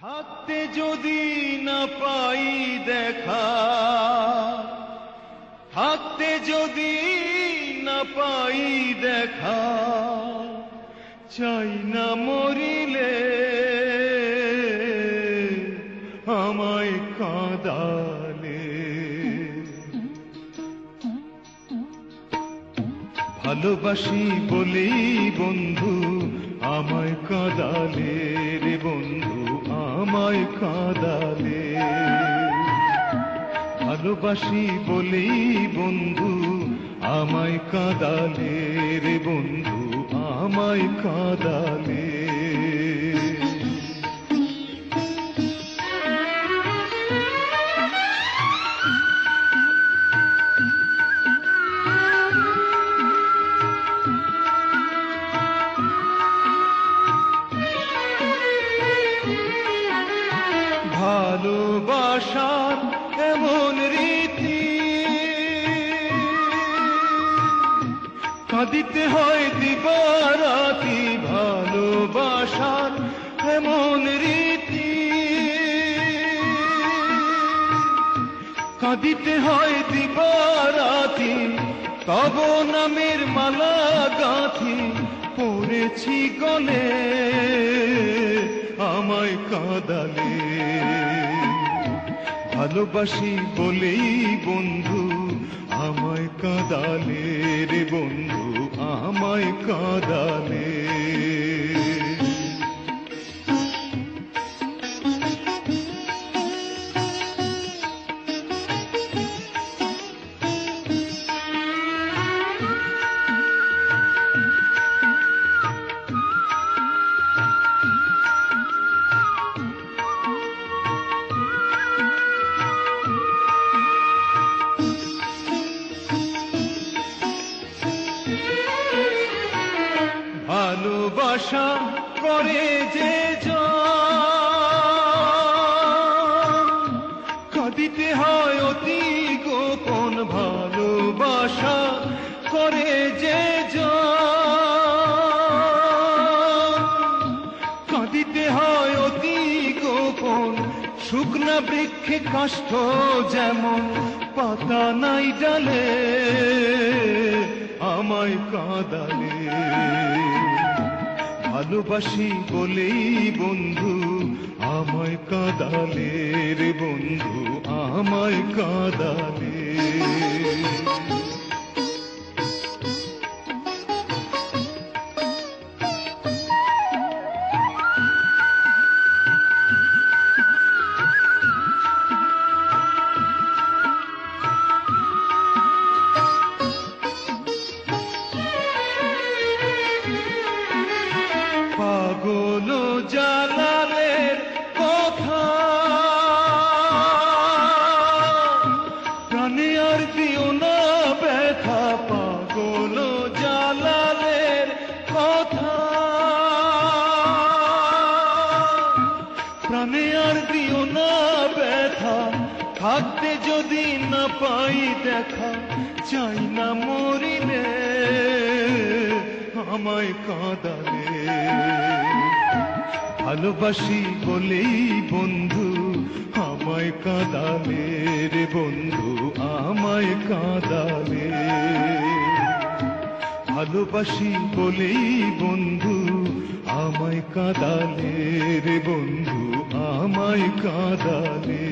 থাকতে যদি না পাই দেখা থাকতে যদি না পাই দেখা, চাই না মরিলে আমায় কাঁদালে। ভালোবাসি বলেই বন্ধু, আমায় কাঁদালে। কাঁদালে। ভালোবাসি বলেই বন্ধু আমায় কাঁদালে রে বন্ধু আমায় কাঁদালে। ভালোবাসার এমন রীতি। কাঁদিতে হয় দিবারাতি, ভালোবাসার এমন রীতি। কাঁদিতে হয় দিবারাতি, তব নামের মালা গাঁথি পড়েছি গলে, আমায় কাঁদালে। ভালোবাসি বলেই বন্ধু আমায় কাঁদালে রে বন্ধু আমায় কাঁদালে। ভালোবাসা করে যে কাঁদিতে হয় অতি গোপন ভালোবাসা করে যে কাঁদিতে হয় অতি গোপন, শুকনা বৃক্ষে কাষ্ঠ যেমন পাতা নাই ডালে, আমায় কাঁদালে। ভালোবাসি বলেই বন্ধু আমায় কাদালে রে বন্ধু আমায় কাঁদালে। যদি না পাই দেখা, চাই না মরিলে, আমায় কাঁদালে। ভালোবাসি বলেই বন্ধু, আমায় কাঁদালে রে বন্ধু, আমায় কাঁদালে। ভালোবাসি বলেই বন্ধু, আমায় কাঁদালে রে বন্ধু, আমায় কাঁদালে।